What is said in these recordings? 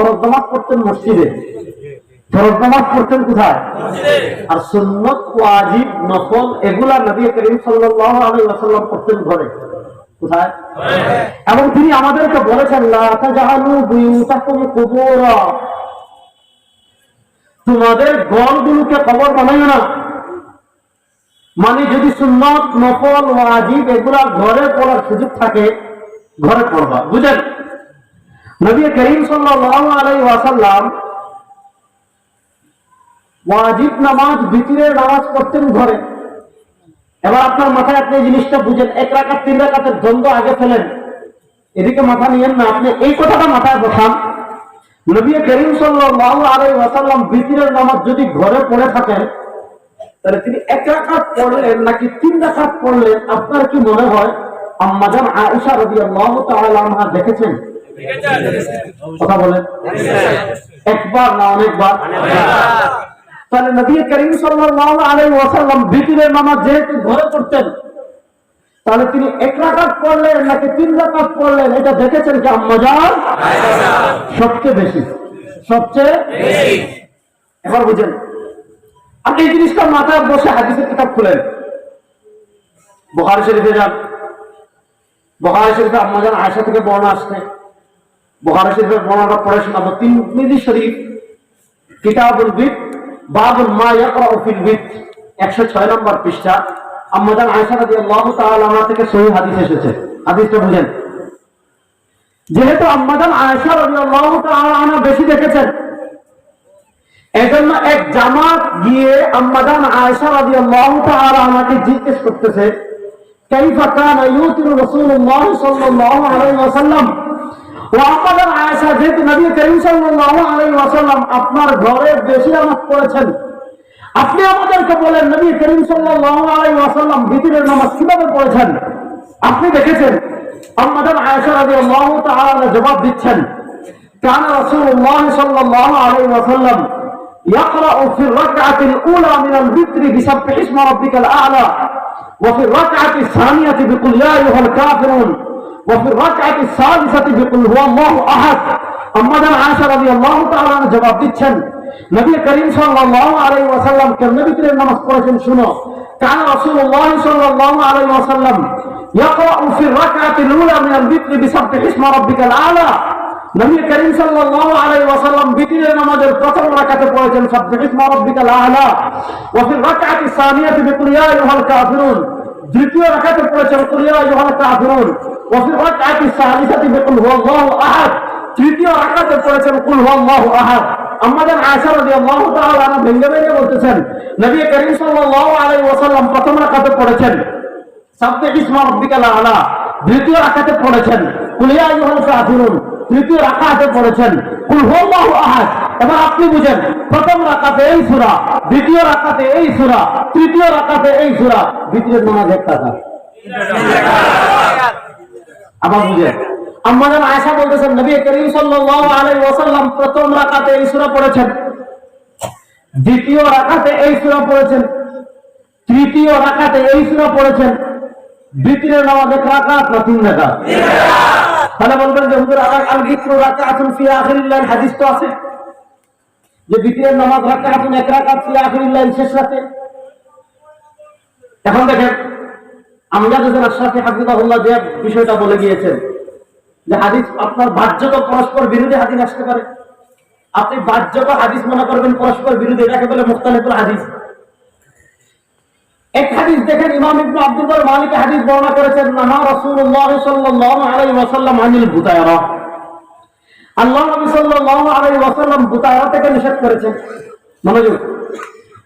ফরজ নামাজ পড়তেন মসজিদে। ফরজ নামাজ পড়তেন কোথায়? আর সুন্নত ওয়াজিব নফল এগুলা নবী করিম সাল্লাল্লাহু আলাইহি ওয়াসাল্লাম পড়তেন ঘরে। কোথায়? এবং তিনি আমাদেরকে বলেছেন লা তাজালু বুয়ুতাকুম কুবুরা। তোমাদের গড়গুলোকে কবর বানাইও না। মানে যদি সুন্নত নফল ওয়াজিব এগুলা ঘরে পড়ার সুযোগ থাকে ঘরে পড়বা। বুঝেন নবী করিম ওয়াজিব নামাজ নামাজ পড়তেন ঘরে। এবার আপনার মাথায় আপনি জিনিসটা বুঝেন, এক তিন দ্বন্দ্ব আগে ফেলেন। এদিকে মাথা নিয়েন না, আপনি এই কথাটা মাথায় বসান। নবী করিম ওয়াসাল্লাম নামাজ যদি ঘরে পড়ে থাকেন, তাহলে তিনি এক রাকাত পড়লেন নাকি তিন রাকাত পড়লেন, আপনার কি মনে হয়? আম্মাজান আয়েশা রাদিয়াল্লাহু তাআলা আনহা দেখেছেন? কথা বলেন। একবার না অনেকবার। তাহলে করিম যেহেতু ঘরে পড়তেন, তাহলে তিনি এক নাকি তিন এটা দেখেছেন কি সবচেয়ে বেশি। সবচেয়ে এবার বুঝেন, আপনি এই জিনিসটা মাথায় বসে হাদিসের কিতাব খুলেন। বহারি শরীফে যান। বহারি শরীফে আম্মাজান আয়সা থেকে বর্ণনা আসছে। বহারি শরীফের বর্ণনাটা পড়ে শোনাবো। তিন মিলি শরীফ, কিতাবুল বিদ, বাবুল মা ইয়াকরাউ ফিল বিদ 106 নম্বর পৃষ্ঠা। থেকে হাদিস এসেছে। হাদিসটা বুঝেন। যেহেতু আনহা বেশি দেখেছেন, এজন্য এক জামাত গিয়ে আম্মাজান আয়েশা রাদিয়াল্লাহু তাআলা আনহাকে জিজ্ঞেস করতেছে, কাইফা কানা ইউতিরু রাসূলুল্লাহ সাল্লাল্লাহু আলাইহি ওয়াসাল্লাম? ও আম্মাজান আয়েশা যেহেতু নবী করিম সাল্লাল্লাহু আলাইহি ওয়াসাল্লাম আপনার ঘরে বেশি নামাজ পড়েছেন আপনি আমাদেরকে বলেন নবী করিম সাল্লাল্লাহু আলাইহি ওয়াসাল্লাম ভিতরের নামাজ কিভাবে পড়েছেন আপনি দেখেছেন আম্মাজান আয়েশা রাদিয়াল্লাহু তাআলা জবাব দিচ্ছেন كان رسول الله صلى الله عليه وسلم يقرأ في الركعة الأولى من الوتر بسبح اسم ربك الأعلى وفي الركعة الثانية بقل يا أيها الكافرون وفي الركعة الثالثة بقل هو الله أحد أما دان عائشة رضي الله تعالى عنها জবাব দিচ্ছেন নবী করিম সাল্লাল্লাহু আলাইহি ওয়াসাল্লাম কেমনে ভিতরে নামাজ পড়েছেন শুনো كان رسول الله صلى الله عليه وسلم يقرأ في الركعة الأولى من الوتر بسبح اسم ربك الأعلى নবী করিম সাল্লাল্লাহু আলাইহি ওয়াসাল্লাম বিতিরের নামাজের প্রথম রাকাতে পড়েছেন সাব্বিহ ইসমা রাব্বিকাল আ'লা ওয়া ফিল রাকআতি সানিয়াতি বিকুল ইয়া আইয়ুহাল কাফিরুন দ্বিতীয় রাকাতে পড়েছেন কুল ইয়া আইয়ুহাল কাফিরুন তৃতীয় রাকাতে পড়েছেন কুল আমাদের নবী প্রথম রাকাতে পড়েছেন। দ্বিতীয় রাকাতে পড়েছেন তৃতীয় রাকাতে পড়েছেন, কুল আপনি বুঝেন, প্রথম রাকাতে এই সূরা, দ্বিতীয় রাকাতে এই সূরা, তৃতীয় রাকাতে এই সূরা, দ্বিতীয় নামাজ একটা থাকে আবার বুঝেন আমাদের আয়েশা বলতেছেন, নবী করিম সাল্লাল্লাহু আলাইহি ওয়াসাল্লাম প্রথম রাকাতে এই সূরা পড়েছেন। দ্বিতীয় রাকাতে এই সূরা পড়েছেন। তৃতীয় রাকাতে এই সূরা পড়েছেন। দ্বিতীয় নামাজ রাকাত না তিন রাকাত? তাহলে বলবেন যে, হুজুর আবার আল যিকরু রাকাতুন ফি আখিরিল লাইল হাদিস তো আছে। যে দ্বিতীয় নামাজ রাকাতুন এক রাকাত ফি আখিরিল লাইল শেষ রাতে। এখন দেখেন আমজাদ হোসেন আশরাফি হাফিজাহুল্লাহ যে বিষয়টা বলে গিয়েছেন, যে হাদিস আপনার বাহ্যত পরস্পর বিরোধী হাদিস আসতে পারে। আপনি বাহ্যত হাদিস মনে করবেন পরস্পর বিরোধী, এটাকে বলে হাদিস। এক হাদিস দেখেন ইমাম ইবনু আব্দুল মালিক হাদিস বর্ণনা করেছেন, নাহা রাসূলুল্লাহ সাল্লাল্লাহু আলাইহি ওয়াসাল্লাম আনিল বুতায়রা। আল্লাহ নবী সাল্লাল্লাহু আলাইহি ওয়াসাল্লাম বুতায়রা থেকে নিষেধ করেছেন। মনোযোগ।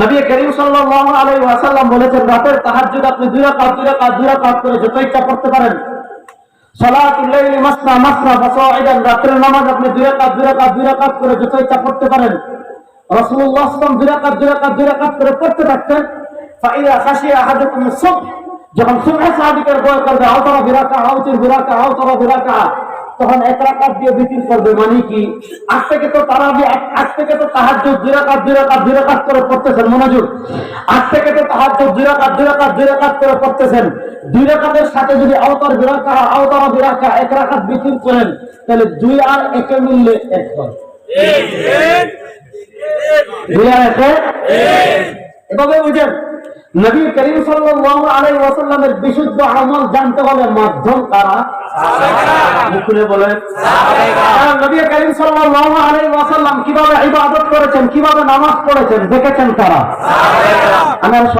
নবী করিম সাল্লাল্লাহু আলাইহি ওয়াসাল্লাম বলেছেন, রাতের তাহাজ্জুদ আপনি দুই রাকাত দুই রাকাত দুই রাকাত করে যত ইচ্ছা পড়তে পারেন। সালাতুল লাইলি মাসনা মাসনা ফাসাইদান রাতের নামাজ আপনি দুই রাকাত দুই রাকাত দুই রাকাত করে যত ইচ্ছা পড়তে পারেন। রাসূলুল্লাহ সাল্লাল্লাহু দুই রাকাত দুই রাকাত করে পড়তে থাকতেন। ফাইদা খাশিয়া আহাদুকুম সুব যখন সুবহ সাদিকের বয় করবে, আওতারা বিরাকা আওতির বিরাকা আওতারা বিরাকা তখন এক রাকাত দিয়ে বিক্রি করবে মানে কি? আজ থেকে তো তারা আজ থেকে তো তাহাজ্জুদ দুই রাকাত দুই রাকাত করে পড়তেছেন মনোযোগ আজ থেকে তো তাহাজ্জুদ দুই রাকাত দুই রাকাত করে পড়তেছেন। সাথে যদি আওতার বিরাকা বিরাকা এক রাকাত বিক্রি করেন, তাহলে দুই আর একে মিললে এক দুই আর একে? এভাবে বুঝেন। নবী করিম সাল্লাল্লাহু আলাইহি ওয়াসাল্লামের বিশুদ্ধ আমল জানতে হলে মাধ্যম কারা? খুলে বলেন নবী করিম সাল্লাল্লাহু আলাইহি ওয়াসাল্লাম কীভাবে ইবাদত করেছেন কীভাবে নামাজ পড়েছেন দেখেছেন তারা। আমার